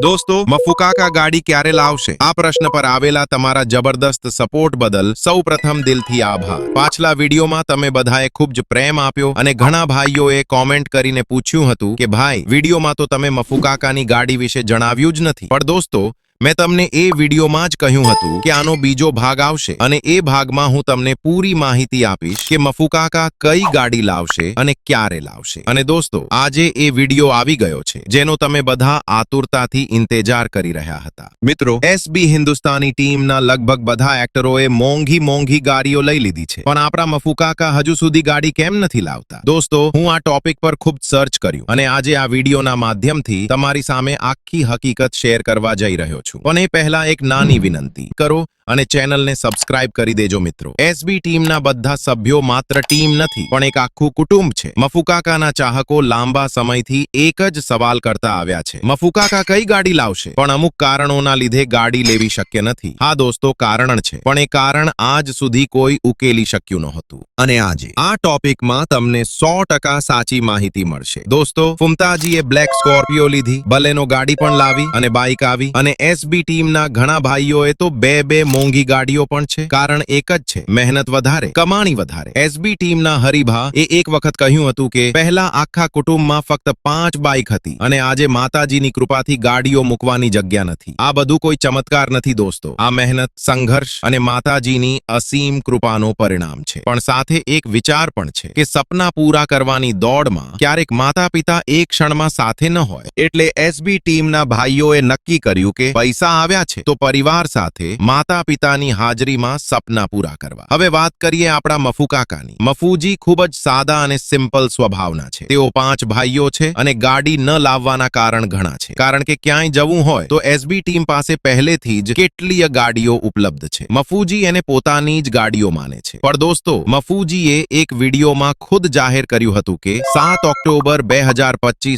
દોસ્તો, મફુકાકા ગાડી ક્યારે લાવશે? આ પ્રશ્ન પર આવેલા તમારા જબરદસ્ત સપોર્ટ બદલ સૌ પ્રથમ દિલથી આભાર. પાછલા વિડીયોમાં તમે બધાએ ખૂબ જ પ્રેમ આપ્યો અને ઘણા ભાઈઓએ કોમેન્ટ કરીને પૂછ્યું હતું કે, ભાઈ, વિડીયોમાં તો તમે મફુકાકાની ગાડી વિશે જણાવ્યું જ નથી. પણ દોસ્તો મેં તમને એ વિડીયોમાં જ કહ્યું હતું કે આનો બીજો ભાગ આવશે અને એ ભાગમાં હું તમને પૂરી માહિતી આપીશ કે મફુકાકા કઈ ગાડી લાવશે અને ક્યારે લાવશે. અને દોસ્તો આજે એ વીડિયો આવી ગયો છે જેનો તમે બધા આતુરતાથી ઇંતેજાર કરી રહ્યા હતા. મિત્રો એસબી હિન્દુસ્તાની ટીમના લગભગ બધા એક્ટરોએ મોંઘી મોંઘી ગાડીઓ લઈ લીધી છે. પણ આપણા મફુકાકા હજુ સુધી ગાડી કેમ નથી લાવતા? દોસ્તો હું આ ટોપિક પર ખૂબ સર્ચ કર્યું અને આજે આ વિડીયોના માધ્યમથી તમારી સામે આખી હકીકત શેર કરવા જઈ રહ્યો છું પણ અને પહેલા એક નાની વિનંતી કરો અને ચેનલને સબસ્ક્રાઇબ કરી દેજો મિત્રો. એસબી ટીમના બધા સભ્યો માત્ર ટીમ નથી, પણ એક આખું કુટુંબ છે. મફુકાકાના ચાહકો લાંબા સમયથી એક જ સવાલ કરતા આવ્યા છે. મફુકાકા કઈ ગાડી લાવશે? પણ અમુક કારણોના લીધે ગાડી લેવી શક્ય નથી. હા દોસ્તો, કારણ છે. પણ એ કારણ આજ સુધી કોઈ ઉકેલી શક્યું નહોતું. અને આજે આ ટોપિકમાં તમને સો ટકા સાચી માહિતી મળશે. દોસ્તો, ફુમતાજીએ બ્લેક સ્કોર્પિયો લીધી બલેનો ગાડી પણ લાવી અને બાઇક આવી અને એસબી ટીમના ઘણા ભાઈઓએ તો બે બે મોંઘી ગાડીઓ પણ છે. કારણ એક જ છે, મહેનત વધારે, કમાણી વધારે. એસબી ટીમના હરિભા એ એક વખત કહ્યું હતું કે, પહેલા આખા કુટુંબમાં ફક્ત પાંચ બાઇક હતી અને આજે માતાજીની કૃપાથી ગાડીઓ મૂકવાની જગ્યા નથી. આ બધું કોઈ ચમત્કાર નથી, દોસ્તો. આ મહેનત, સંઘર્ષ અને માતાજીની અસીમ કૃપાનો પરિણામ છે. પણ સાથે એક વિચાર પણ છે કે સપના પૂરા કરવાની દોડમાં ક્યારેક માતા પિતા એક ક્ષણમાં સાથે ન હોય. એટલે એસબી ટીમના ભાઈઓએ નક્કી કર્યું કે, પૈસા આવ્યા છે, તો પરિવાર સાથે માતા પિતાની હાજરીમાં સપના પૂરા કરવા. હવે વાત કરીએ આપણા મફુ કાકાની મફુજી ખૂબ જ સાદા અને સિમ્પલ સ્વભાવના છે. તેઓ પાંચ ભાઈઓ છે અને ગાડી ન લાવવાના કારણ ઘણા છે. કારણ કે ક્યાંય જવું હોય તો એસબી ટીમ પાસે પહેલેથી જ કેટલીય ગાડીઓ ઉપલબ્ધ છે. મફુજી એને પોતાની જ ગાડીઓ માને છે. પણ દોસ્તો, મફુજીએ એક વિડીયોમાં ખુદ જાહેર કર્યું હતું કે સાત ઓક્ટોબર બે હજાર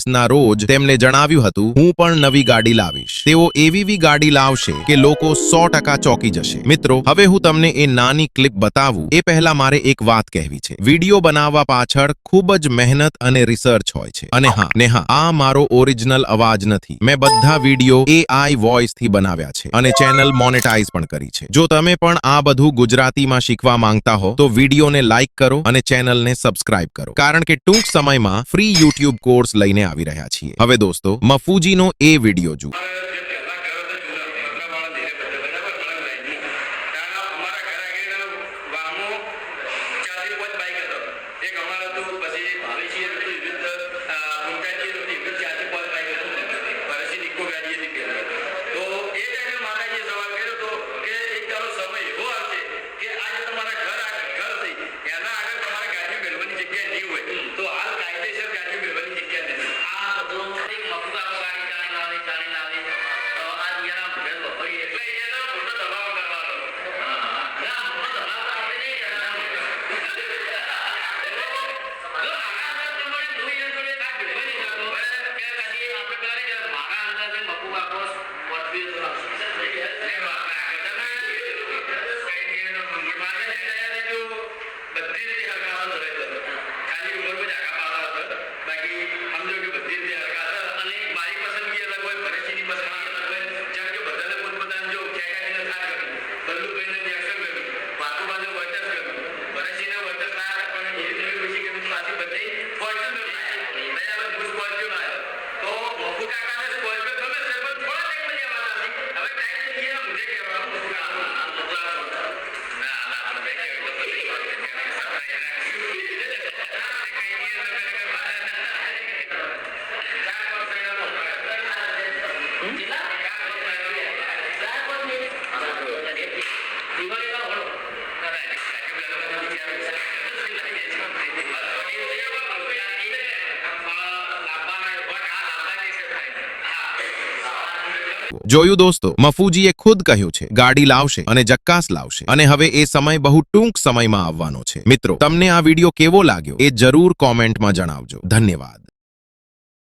ના રોજ તેમને જણાવ્યું હતું, હું પણ નવી ગાડી લાવીશ. તેઓ એવી ગાડી લાવશે કે લોકો સો ટકા ચોકી જશે. મિત્રો, હવે હું તમને એ નાની ક્લિપ બતાવું. એ પહેલા મારે એક વાત કહેવી છે. વીડિયો બનાવવા પાછળ ખૂબ જ મહેનત અને રિસર્ચ હોય છે. અને હા, ને હા, આ મારો ઓરિજિનલ અવાજ નથી. મેં બધા વીડિયો એઆઈ વોઇસથી બનાવ્યા છે અને ચેનલ મોનેટાઇઝ પણ કરી છે. જો તમે પણ આ બધું ગુજરાતીમાં શીખવા માંગતા હો, તો વિડીયોને લાઇક કરો અને ચેનલને સબસ્ક્રાઇબ કરો. કારણ કે ટૂંક સમયમાં ફ્રી યુટ્યુબ કોર્સ લઈને આવી રહ્યા છીએ. હવે દોસ્તો, મફુજીનો એ વીડિયો જુઓ. જોયું દોસ્તો, મફુજીએ ખુદ કહ્યું છે, ગાડી લાવશે અને જક્કાસ લાવશે. અને હવે એ સમય બહુ ટૂંક સમયમાં આવવાનો છે. મિત્રો, તમને આ વીડિયો કેવો લાગ્યો એ જરૂર કોમેન્ટમાં જણાવજો. ધન્યવાદ.